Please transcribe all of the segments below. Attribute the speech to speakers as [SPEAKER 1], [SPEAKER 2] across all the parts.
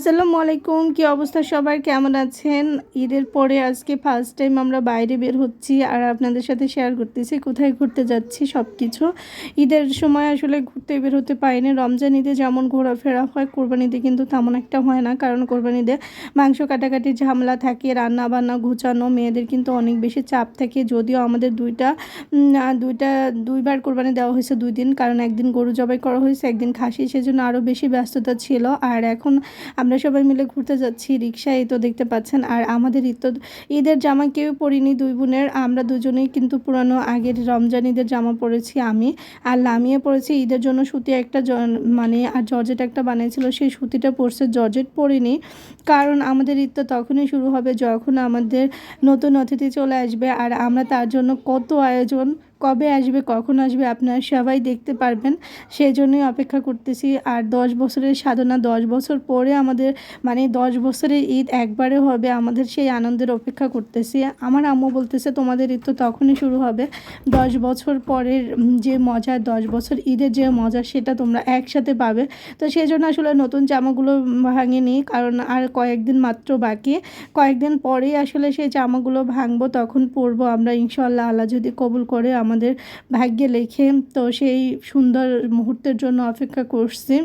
[SPEAKER 1] আসসালামু আলাইকুম, কি অবস্থা সবার? কেমন আছেন? ঈদের পরে আজকে ফার্স্ট টাইম আমরা বাইরে বের হচ্ছি আর আপনাদের সাথে শেয়ার করতেছি, কোথায় ঘুরতে যাচ্ছি সব কিছু ঈদের সময় আসলে ঘুরতে বের হতে পারি পারিনি। রমজান ঈদে যেমন ঘোরাফেরা হয় কোরবানিতে কিন্তু তেমন একটা হয় না। কারণ কোরবানিতে মাংস কাটাকাটি, ঝামেলা থাকে রান্না বান্না ঘুচানো মেয়েদের কিন্তু অনেক বেশি চাপ থাকে। যদিও আমাদের দুইটা দুইটা, দুইবার কোরবানি দেওয়া হয়েছে দুই দিন। কারণ একদিন গরু জবাই করা হয়েছে, একদিন খাসি, সেজন্য আরও বেশি ব্যস্ততা ছিল। আর এখন আমরা সবাই মিলে ঘুরতে যাচ্ছি রিক্সা রিক্সায় তো দেখতে পাচ্ছেন। আর আমাদের ঈদ তো, ঈদের জামা কেউ পরিনি, দুই বোনের। আমরা দুজনেই কিন্তু পুরানো আগের রমজান ঈদের জামা পরেছি আমি। আর লামিয়ে পরেছি, ঈদের জন্য সুতি একটা মানে আর জর্জেট একটা বানিয়েছিল। সেই সুতিটা পরছে, জর্জেট পরিনি। কারণ আমাদের ঈদ তো তখনই শুরু হবে, যখন আমাদের নতুন অতিথি চলে আসবে। আর আমরা তার জন্য কত আয়োজন কবে আসবে, কখন আসবে, আপনারা সবাই দেখতে পারবেন। সেই জন্যই অপেক্ষা করতেছি। আর দশ বছরের সাধনা, দশ বছর পরে আমাদের মানে দশ বছরের ঈদ একবারে হবে, আমাদের সেই আনন্দের অপেক্ষা করতেছি। আমার আম্মু বলতেছে, তোমাদের ঈদ তো তখনই শুরু হবে। দশ বছর পরের যে মজা, দশ বছর ঈদের যে মজা, সেটা তোমরা একসাথে পাবে। তো সেই জন্য আসলে নতুন জামাগুলো ভাঙিনি, কারণ আর কয়েকদিন মাত্র বাকি। কয়েকদিন পরেই আসলে সেই জামাগুলো ভাঙবো, তখন পরবো আমরা ইনশাল্লাহ আল্লাহ যদি কবুল করে আমাদের ভাগ্যে লেখে। তো সেই সুন্দর মুহূর্তের জন্য অপেক্ষা করছি।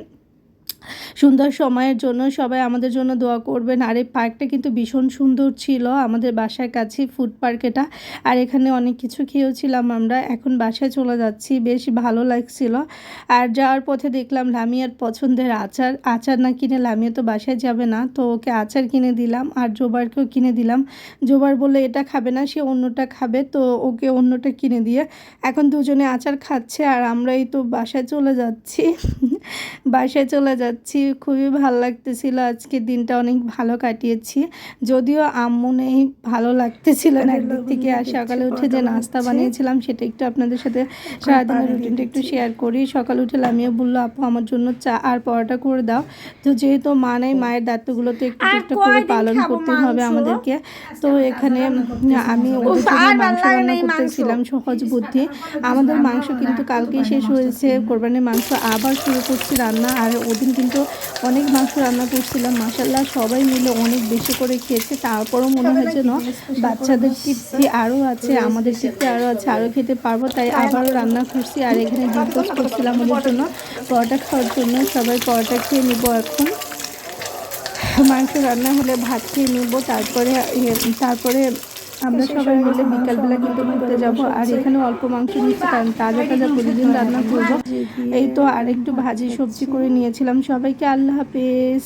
[SPEAKER 1] সুন্দর সময়ের জন্য সবাই আমাদের জন্য দোয়া করবেন। আর এই পার্কটা কিন্তু ভীষণ সুন্দর ছিল আমাদের বাসার কাছে, ফুড পার্ক এটা। আর এখানে অনেক কিছু খেয়েওছিলাম আমরা। এখন বাসায় চলে যাচ্ছি, বেশ ভালো লাগছিল। আর যাওয়ার পথে দেখলাম লামিয়ার পছন্দের আচার। আচার না কিনে লামিয়া তো বাসায় যাবে না। তো ওকে আচার কিনে দিলাম আর জোবারকেও কিনে দিলাম। জোবার বলে এটা খাবে না, সে অন্যটা খাবে। তো ওকে অন্যটা কিনে দিয়ে এখন দুজনে আচার খাচ্ছে আর আমরাই তো বাসায় চলে যাচ্ছি। বাসায় চলে যাচ্ছি খুবই ভালো লাগতেছিল। আজকে দিনটা অনেক ভালো কাটিয়েছি। যদিও আম্মু নেই ভালো লাগতেছিল না একদিক থেকে। আর সকালে উঠে যে নাস্তা বানিয়েছিলাম সেটা একটু আপনাদের সাথে সারাদিনের রুটিনটা একটু শেয়ার করি। সকালে উঠে লামিয়ে বলল আপু আমার জন্য চা আর পরোটা করে দাও। তো যেহেতু মা নেই মায়ের দায়িত্বগুলো তো একটু একটু করে পালন করতে হবে আমাদেরকে। তো এখানে আমি ওদের জন্য মাংস রান্না করতেছিলাম সহজ বুদ্ধি। আমাদের মাংস কিন্তু কালকেই শেষ হয়েছে কোরবানির মাংস আবার শুরু করছি রান্না, আর ওদিন কিন্তু অনেক মাংস রান্না করছিলাম। মাসাল্লাহ সবাই মিলে অনেক বেশি করে খেয়েছে। তারপরও মনে হয় যেন বাচ্চাদের তৃপ্তি আরও আছে, আমাদের তৃপ্তি আরও আছে, আরও খেতে পারব। তাই আবারও রান্না করছি, আর এখানে ডিপোজ করছিলাম ওদের জন্য। পরোটা খাওয়ার জন্য সবাই পরোটা খেয়ে নিব এখন। মাংস রান্না হলে ভাত খেয়ে নিব, তারপরে তারপরে আমরা সবাই মিলে বিকালবেলা কিন্তু ঘুরতে যাব আর এখানে অল্প মাংস নিচ্ছি কারণ তাজা তাজা প্রতিদিন রান্না করব। এই তো আর একটু ভাজি সবজি করে নিয়েছিলাম। সবাইকে আল্লাহ হাফেজ।